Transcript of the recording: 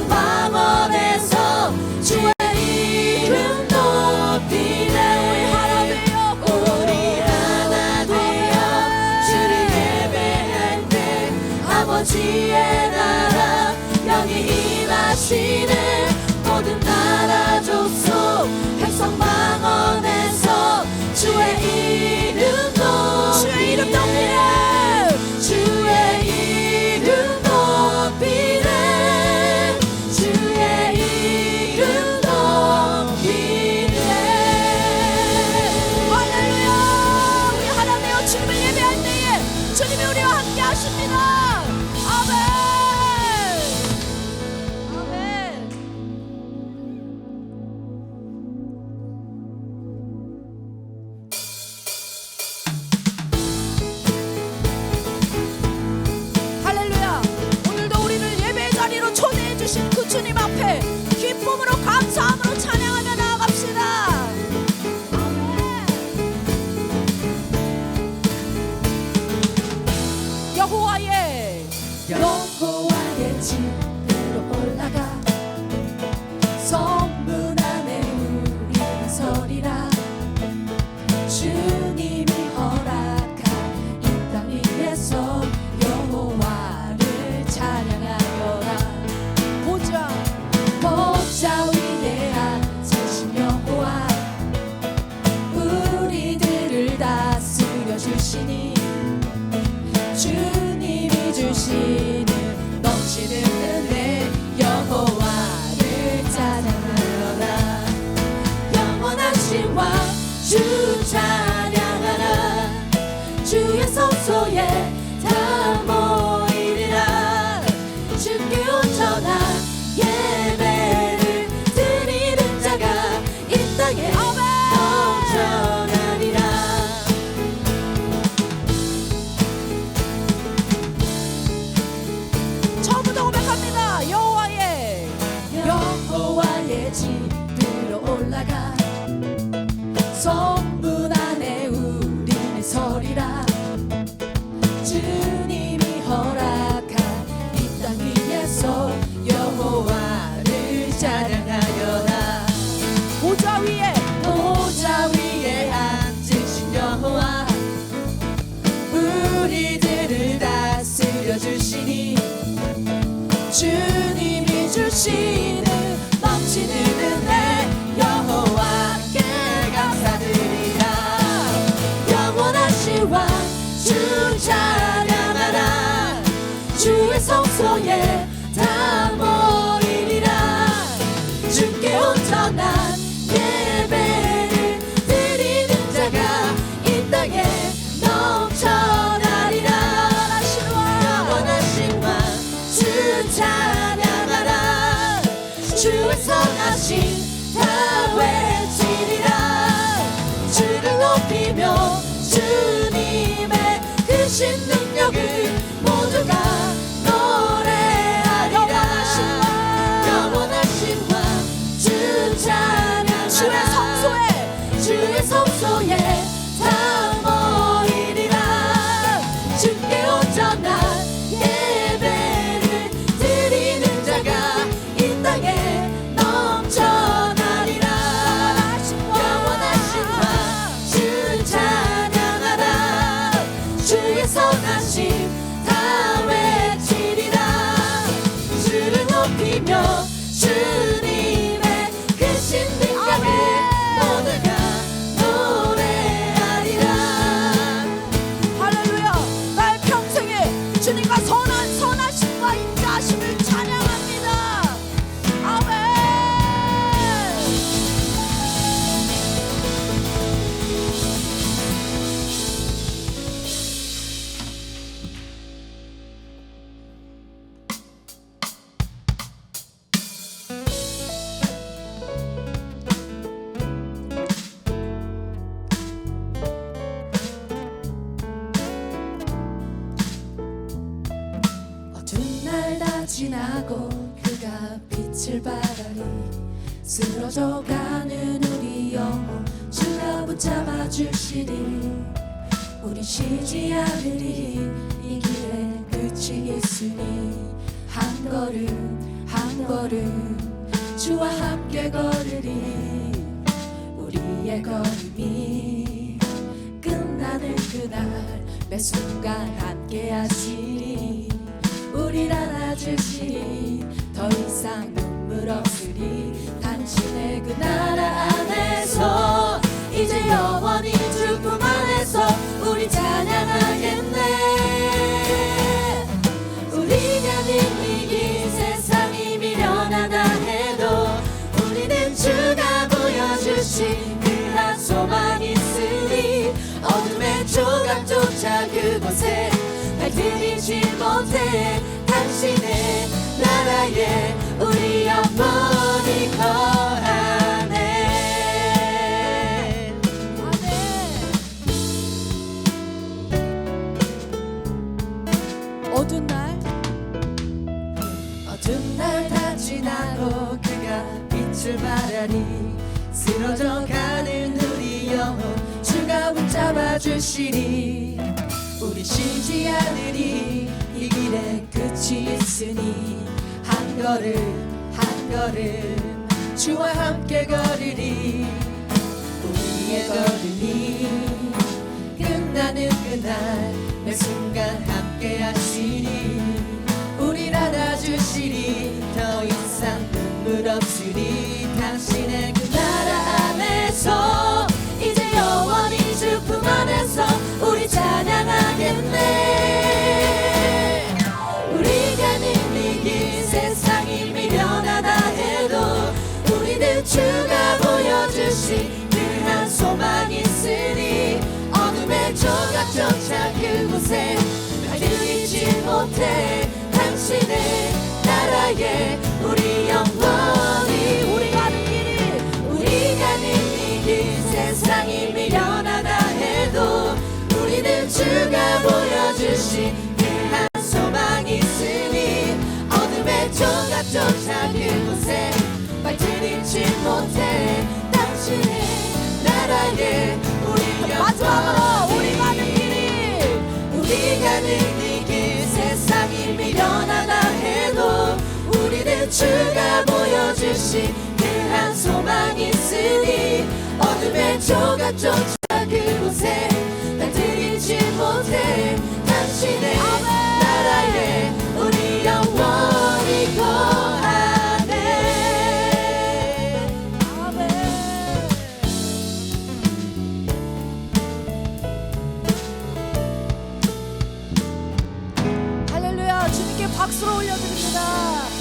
somebody 주와 주 찬양하라. 주의 성소에 주의 성소에. 주와 함께 걸으리. 우리의 걸음이 끝나는 그날 매 순간 함께 하시리. 우리를 안아주시리 더 이상 눈물 없으리. 당신의 그 나라 안에서 이제 영원히 주품 안에서 우리 찬양하겠네. 그곳에 발들이지 못해 당신의 나라에 우리 영원히 거하네 아멘. 어두운 날 어두운 날 다 지나고 그가 빛을 발하니 쓰러져 가는 우리 영혼 주가 붙잡아 주시니 쉬지 않으리 이 길에 끝이 있으니 한 걸음 한 걸음 주와 함께 걸으리. 우리의 걸음이 끝나는 그날 매 순간 함께 하시니 조각조차 그곳에 발들이지 못해 당신의 나라에 우리 영원히 우리 가는 길이 우리 가는 길이 세상이 미련하다 해도 우리는 주가 보여주신 주가 보여주신 그한 소망 있으니 어둠의 조각조차 그곳에 날들이지 못해 당신의 나라에 우리 영원히 거하네. 할렐루야 주님께 박수로 올려드립니다